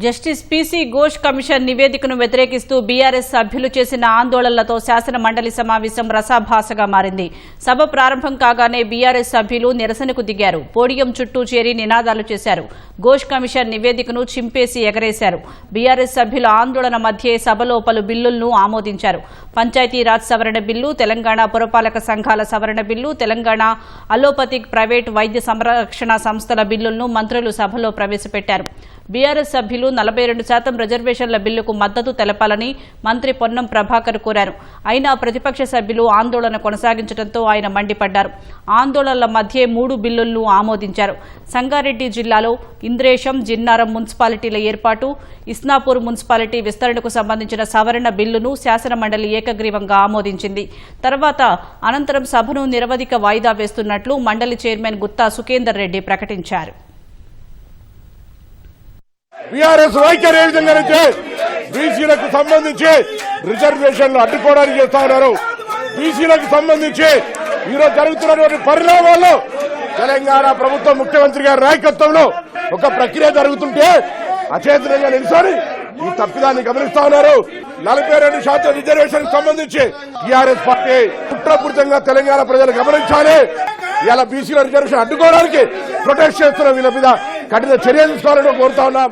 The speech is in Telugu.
జస్టిస్ పీసీ ఘోష్ కమిషన్ నివేదికను వ్యతిరేకిస్తూ బీఆర్ఎస్ సభ్యులు చేసిన ఆందోళనలతో శాసన మండలి సమావేశం రసాభాసగా మారింది. సభ ప్రారంభం కాగానే బీఆర్ఎస్ సభ్యులు నిరసనకు దిగారు. పోడియం చుట్టూ చేరి నినాదాలు చేశారు. ఘోష్ కమిషన్ నివేదికను చింపేసి ఎగరేశారు. బీఆర్ఎస్ సభ్యుల ఆందోళన మధ్యే సభలో పలు బిల్లులను ఆమోదించారు. పంచాయతీరాజ్ సవరణ బిల్లు తెలంగాణ పురపాలక సంఘాల సవరణ బిల్లు తెలంగాణ అలోపతిక్ ప్రైవేట్ వైద్య సంరక్షణ సంస్థల బిల్లులను మంత్రులు సభలో ప్రవేశపెట్టారు. బీఆర్ఎస్ సభ్యులు నలభై రెండు శాతం రిజర్వేషన్ల బిల్లుకు మద్దతు తెలపాలని మంత్రి పొన్నం ప్రభాకర్ కోరారు. అయినా ప్రతిపక్ష సభ్యులు ఆందోళన కొనసాగించడంతో ఆయన మండిపడ్డారు. ఆందోళనల మధ్యే మూడు బిల్లులను ఆమోదించారు. సంగారెడ్డి జిల్లాలో ఇంద్రేశం జిన్నారం మున్సిపాలిటీల ఏర్పాటు ఇస్నాపూర్ మున్సిపాలిటీ విస్తరణకు సంబంధించిన సవరణ బిల్లును శాసన మండలి ఏకగ్రీవంగా ఆమోదించింది. తర్వాత అనంతరం సభను నిరవధిక వాయిదా వేస్తున్నట్లు మండలి చైర్మన్ గుత్తా సుఖేందర్ రెడ్డి ప్రకటించారు. బీఆర్ఎస్ వైఖరి ఏ విధంగా అయితే బీసీలకు సంబంధించి రిజర్వేషన్లు అడ్డుకోవడానికి చేస్తా ఉన్నారు. బీసీలకు సంబంధించి ఈరోజు జరుగుతున్నటువంటి పరిణామాల్లో తెలంగాణ ప్రభుత్వం ముఖ్యమంత్రి గారి నాయకత్వంలో ఒక ప్రక్రియ జరుగుతుంటే అచేతనంగా నిలిచారు ఈ తప్పిదాన్ని గమనిస్తా ఉన్నారు. నలభై రెండు శాతం రిజర్వేషన్ సంబంధించి టీఆర్ఎస్ పార్టీ కుట్రపూరితంగా తెలంగాణ ప్రజలు గమనించాలి. ఇలా బీసీల రిజర్వేషన్ అడ్డుకోవడానికి ప్రొటెస్ట్ చేస్తున్న వీళ్ళ మీద కఠిన చర్యలు తీసుకోవాలని కోరుతా ఉన్నాం.